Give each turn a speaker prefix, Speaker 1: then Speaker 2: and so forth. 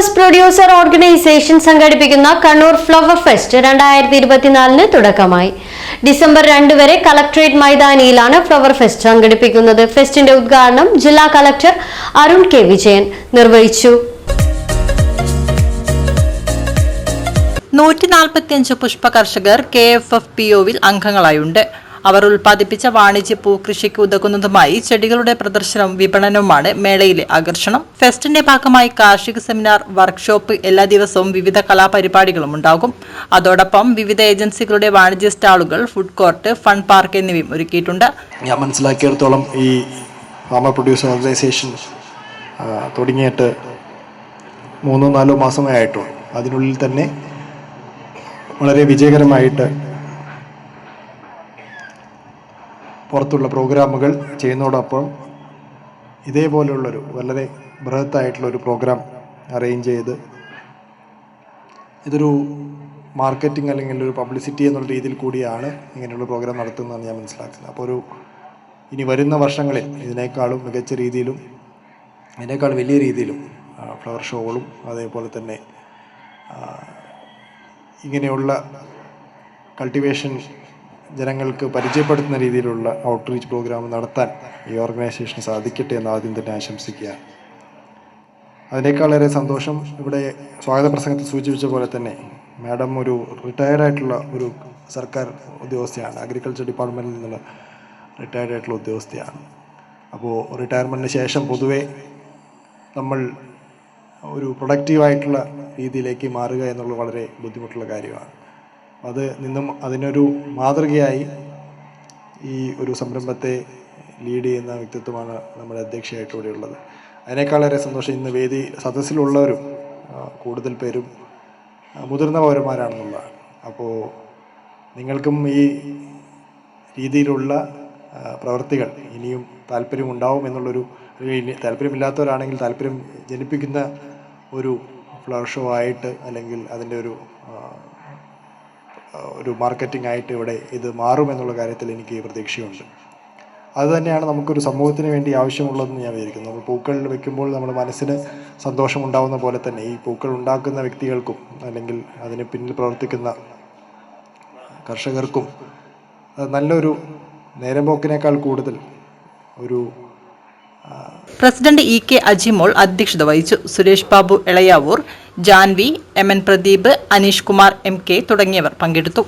Speaker 1: Flowers producer organisation സംഘടിപ്പിക്കുന്ന Kannur flower fest രണ്ടായിരത്തി ഇരുപത്തിനാലിന് തുടക്കമായി. ഡിസംബർ രണ്ട് വരെ കളക്ടറേറ്റ് മൈതാനിയിലാണ് ഫ്ലവർ ഫെസ്റ്റ് സംഘടിപ്പിക്കുന്നത്. ഫെസ്റ്റിന്റെ ഉദ്ഘാടനം ജില്ലാ കളക്ടർ അരുൺ കെ വിജയൻ നിർവഹിച്ചു.
Speaker 2: നൂറ്റി നാൽപ്പത്തിയഞ്ച് പുഷ്പ കർഷകർ കെ എഫ് എഫ് പി ഒവിൽ അംഗങ്ങളായുണ്ട്. അവർ ഉൽപ്പാദിപ്പിച്ച വാണിജ്യ പൂക്കൃഷിക്ക് ഉതകുന്നതുമായി ചെടികളുടെ പ്രദർശനവും വിപണനവുമാണ് മേളയിലെ ആകർഷണം. ഫെസ്റ്റിന്റെ ഭാഗമായി കാർഷിക സെമിനാർ വർക്ക്ഷോപ്പ് എല്ലാ ദിവസവും വിവിധ കലാപരിപാടികളും ഉണ്ടാകും. അതോടൊപ്പം വിവിധ ഏജൻസികളുടെ വാണിജ്യ സ്റ്റാളുകൾ ഫുഡ് കോർട്ട് ഫൺ പാർക്ക് എന്നിവയും ഒരുക്കിയിട്ടുണ്ട്.
Speaker 3: ഞാൻ മനസ്സിലാക്കിയിടത്തോളം ഈ ഫാമർ പ്രൊഡ്യൂസർ ഓർഗനൈസേഷൻ തുടങ്ങിയിട്ട് മൂന്നോ നാലോ മാസമേ ആയിട്ടുള്ളൂ. അതിനുള്ളിൽ തന്നെ വളരെ വിജയകരമായിട്ട് പുറത്തുള്ള പ്രോഗ്രാമുകൾ ചെയ്യുന്നതോടൊപ്പം ഇതേപോലെയുള്ളൊരു വളരെ ബൃഹത്തായിട്ടുള്ളൊരു പ്രോഗ്രാം അറേഞ്ച് ചെയ്ത് ഇതൊരു മാർക്കറ്റിംഗ് അല്ലെങ്കിൽ ഒരു പബ്ലിസിറ്റി എന്നുള്ള രീതിയിൽ കൂടിയാണ് ഇങ്ങനെയുള്ള പ്രോഗ്രാം നടത്തുന്നതെന്ന് ഞാൻ മനസ്സിലാക്കുന്നത്. അപ്പോൾ ഒരു ഇനി വരുന്ന വർഷങ്ങളിൽ ഇതിനേക്കാളും മികച്ച രീതിയിലും ഇതിനേക്കാളും വലിയ രീതിയിലും ഫ്ലവർ ഷോകളും അതേപോലെ തന്നെ ഇങ്ങനെയുള്ള കൾട്ടിവേഷൻ ജനങ്ങൾക്ക് പരിചയപ്പെടുത്തുന്ന രീതിയിലുള്ള ഔട്ട്റീച്ച് പ്രോഗ്രാം നടത്താൻ ഈ ഓർഗനൈസേഷന് സാധിക്കട്ടെ എന്ന് ആദ്യം തന്നെ ആശംസിക്കുക. അതിനേക്കാളേറെ സന്തോഷം ഇവിടെ സ്വാഗത പ്രസംഗത്തിൽ സൂചിപ്പിച്ച പോലെ തന്നെ മാഡം ഒരു റിട്ടയർഡ് ആയിട്ടുള്ള ഒരു സർക്കാർ ഉദ്യോഗസ്ഥയാണ്. അഗ്രികൾച്ചർ ഡിപ്പാർട്ട്മെന്റിൽ നിന്നുള്ള റിട്ടയർഡ് ആയിട്ടുള്ള ഉദ്യോഗസ്ഥയാണ്. അപ്പോൾ റിട്ടയർമെന്റിന് ശേഷം പൊതുവെ നമ്മൾ ഒരു പ്രൊഡക്റ്റീവായിട്ടുള്ള രീതിയിലേക്ക് മാറുക എന്നുള്ളത് വളരെ ബുദ്ധിമുട്ടുള്ള കാര്യമാണ്. അത് നിന്നും അതിനൊരു മാതൃകയായി ഈ ഒരു സംരംഭത്തെ ലീഡ് ചെയ്യുന്ന വ്യക്തിത്വമാണ് നമ്മുടെ അധ്യക്ഷയായിട്ട് ഇവിടെ ഉള്ളത് അതിനേക്കാളേറെ സന്തോഷം ഇന്ന് വേദി സദസ്സിലുള്ളവരും കൂടുതൽ പേരും മുതിർന്ന പൗരന്മാരാണെന്നുള്ളതാണ്. അപ്പോൾ നിങ്ങൾക്കും ഈ രീതിയിലുള്ള പ്രവർത്തികൾ ഇനിയും താല്പര്യമുണ്ടാവും എന്നുള്ളൊരു അല്ലെങ്കിൽ താല്പര്യമില്ലാത്തവരാണെങ്കിൽ താല്പര്യം ജനിപ്പിക്കുന്ന ഒരു ഫ്ലവർ ഷോ ആയിട്ട് അല്ലെങ്കിൽ അതിന്റെ ഒരു ഒരു മാർക്കറ്റിംഗ് ആയിട്ട് ഇവിടെ ഇത് മാറുമെന്നുള്ള കാര്യത്തിൽ എനിക്ക് പ്രതീക്ഷയുണ്ട്. അതുതന്നെയാണ് നമുക്കൊരു സമൂഹത്തിന് വേണ്ടി ആവശ്യമുള്ളതെന്ന് ഞാൻ വിചാരിക്കുന്നു. നമ്മൾ പൂക്കൾ വെക്കുമ്പോൾ നമ്മുടെ മനസ്സിന് സന്തോഷം ഉണ്ടാകുന്ന പോലെ തന്നെ ഈ പൂക്കൾ ഉണ്ടാക്കുന്ന വ്യക്തികൾക്കും അല്ലെങ്കിൽ അതിന് പിന്നിൽ പ്രവർത്തിക്കുന്ന കർഷകർക്കും നല്ലൊരു നേരമ്പോക്കിനേക്കാൾ കൂടുതൽ ഒരു
Speaker 2: പ്രസിഡന്റ് ഇ കെ അജിമോൾ അധ്യക്ഷത വഹിച്ചു. Suresh Babu Elayavoor Janvi M N Pradeep Aneesh Kumar M K തുടങ്ങിയവർ പങ്കെടുത്തു.